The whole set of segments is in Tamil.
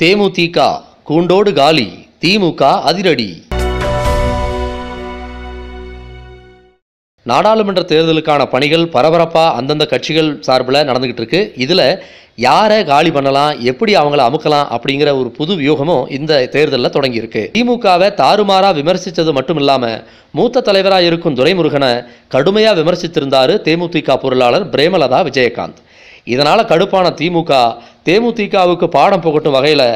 தேமுதிக கூண்டோடு காலி திமுக அதிரடி. நாடாளுமன்ற தேர்தலுக்கான பணிகள் பரபரப்பாக அந்தந்த கட்சிகள் சார்பில் நடந்துக்கிட்டு இருக்கு. இதில் யாரை காலி பண்ணலாம் எப்படி அவங்கள அமுக்கலாம் அப்படிங்கிற ஒரு புது வியூகமும் இந்த தேர்தலில் தொடங்கியிருக்கு திமுகவை தாறுமாறாக விமர்சித்தது மட்டும் இல்லாமல் மூத்த தலைவராக இருக்கும் துரைமுருகனை கடுமையாக விமர்சித்திருந்தார் தேமுதிக பொருளாளர் பிரேமலதா விஜயகாந்த். இதனால் கடுப்பான திமுக தேமுதிகவுக்கு பாடம் புகட்டும் வகையில்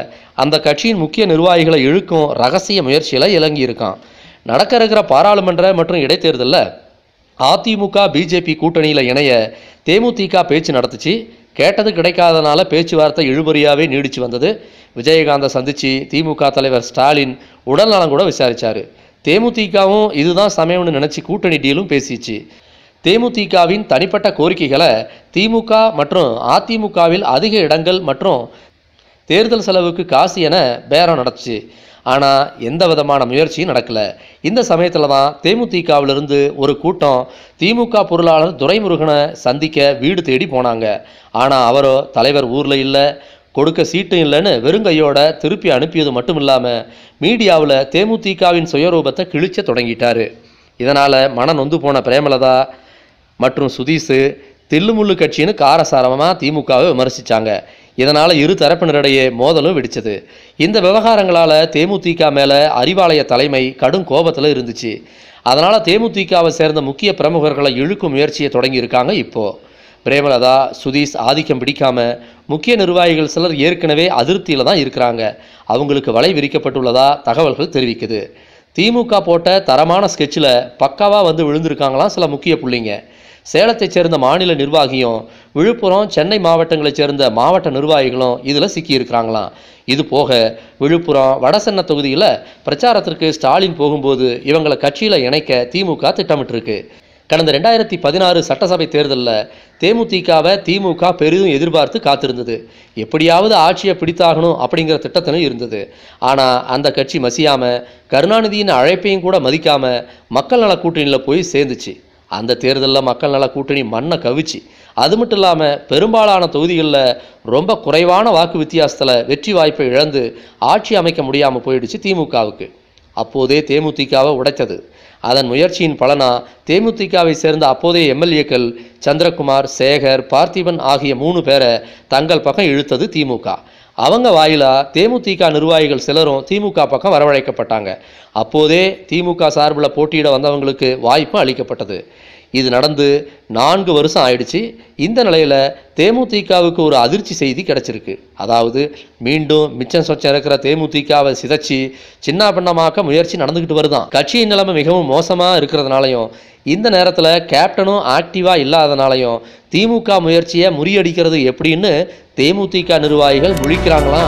அந்த கட்சியின் முக்கிய நிர்வாகிகளை இழுக்கும் ரகசிய முயற்சியில் இறங்கி இருக்கான். நடக்க இருக்கிற பாராளுமன்ற மற்றும் இடைத்தேர்தலில் அதிமுக பிஜேபி கூட்டணியில் இணைய தேமுதிக பேச்சு நடத்துச்சு. கேட்டது கிடைக்காதனால பேச்சுவார்த்தை இழுபறியாகவே நீடிச்சு வந்தது. விஜயகாந்தை சந்திச்சு திமுக தலைவர் ஸ்டாலின் உடல்நலம் கூட விசாரித்தார் தேமுதிகவும் இதுதான் சமயம்னு நினச்சி கூட்டணி டீலும் பேசிச்சு. தேமுதிகவின் தனிப்பட்ட கோரிக்கைகளை திமுக மற்றும் அதிமுகவில் அதிக இடங்கள் மற்றும் தேர்தல் செலவுக்கு காசு என பேரம் நடந்துச்சு ஆனால் எந்த விதமான முயற்சியும் நடக்கல. இந்த சமயத்தில் தான் தேமுதிகவிலிருந்து ஒரு கூட்டம் திமுக பொருளாளர் துரைமுருகனை சந்திக்க வீடு தேடி போனாங்க. ஆனால் அவரோ தலைவர் ஊரில் இல்லை கொடுக்க சீட்டும் இல்லைன்னு வெறுங்கையோட திருப்பி அனுப்பியது மட்டும் இல்லாமல் மீடியாவில் தேமுதிகவின் சுயரூபத்தை கிழிச்ச தொடங்கிட்டார். இதனால் மன நொந்து போன பிரேமலதா மற்றும் சுதீஷு தில்லுமுள்ளு கட்சின்னு காரசாரமாக திமுகவை விமர்சித்தாங்க இதனால் இரு தரப்பினரிடையே மோதலும் வெடிச்சது. இந்த விவகாரங்களால் தேமுதிக மேலே அறிவாலய தலைமை கடும் கோபத்தில் இருந்துச்சு. அதனால் தேமுதிகவை சேர்ந்த முக்கிய பிரமுகர்களை இழுக்கும் முயற்சியை தொடங்கியிருக்காங்க இப்போது பிரேமலதா சுதீஷ் ஆதிக்கம் பிடிக்காமல் முக்கிய நிர்வாகிகள் சிலர் ஏற்கனவே அதிருப்தியில் தான் இருக்கிறாங்க. அவங்களுக்கு வலை விரிக்கப்பட்டுள்ளதா தகவல்கள் தெரிவிக்குது. திமுக போட்ட தரமான ஸ்கெட்சில் பக்காவாக வந்து விழுந்திருக்காங்களாம் சில முக்கிய புள்ளிங்க. சேலத்தைச் சேர்ந்த மாநில நிர்வாகியும் விழுப்புரம் சென்னை மாவட்டங்களைச் சேர்ந்த மாவட்ட நிர்வாகிகளும் இதில் சிக்கியிருக்கிறாங்களாம். இது போக விழுப்புரம் வடசென்ன தொகுதியில் பிரச்சாரத்திற்கு ஸ்டாலின் போகும்போது இவங்களை கட்சியில் இணைக்க திமுக திட்டமிட்டிருக்கு. கடந்த ரெண்டாயிரத்தி பதினாறு சட்டசபை தேர்தலில் தேமுதிகவை திமுக பெரிதும் எதிர்பார்த்து காத்திருந்தது. எப்படியாவது ஆட்சியை பிடித்தாகணும் அப்படிங்கிற திட்டத்திலும் இருந்தது. ஆனால் அந்த கட்சி மசியாமல் கருணாநிதியின் அழைப்பையும் கூட மதிக்காமல் மக்கள் நல கூட்டணியில் போய் சேர்ந்துச்சு. அந்த தேர்தலில் மக்கள் நல கூட்டணி மண்ணை கவிச்சு. அது மட்டும் இல்லாமல் பெரும்பாலான தொகுதிகளில் ரொம்ப குறைவான வாக்கு வித்தியாசத்தில் வெற்றி வாய்ப்பை இழந்து ஆட்சி அமைக்க முடியாமல் போயிடுச்சு திமுகவுக்கு. அப்போதே தேமுதிகவை உடைத்தது. அதன் முயற்சியின் பலனா தேமுதிகவை சேர்ந்த அப்போதைய எம்எல்ஏக்கள் சந்திரகுமார் சேகர் பார்த்திபன் ஆகிய மூணு பேரை தங்கள் பக்கம் இழுத்தது திமுக. அவங்க வாயிலாக தேமுதிக நிர்வாகிகள் சிலரும் திமுக பக்கம் வரவழைக்கப்பட்டாங்க. அப்போதே திமுக சார்பில் போட்டியிட வந்தவங்களுக்கு வாய்ப்பு அளிக்கப்பட்டது. இது நடந்து நான்கு வருஷம் ஆயிடுச்சு. இந்த நிலையில் தேமுதிகவுக்கு ஒரு அதிர்ச்சி செய்தி கிடச்சிருக்கு. அதாவது மீண்டும் மிச்சம் சொச்சம் இருக்கிற தேமுதிகவை சிதைச்சி சின்ன பின்னமாக்க முயற்சி நடந்துக்கிட்டு வருதான் கட்சியின் நிலைமை மிகவும் மோசமாக இருக்கிறதுனாலையும் இந்த நேரத்தில் கேப்டனும் ஆக்டிவாக இல்லாதனாலையும் திமுக முயற்சியை முறியடிக்கிறது எப்படின்னு தேமுதிக நிர்வாகிகள் முழிக்கிறாங்களா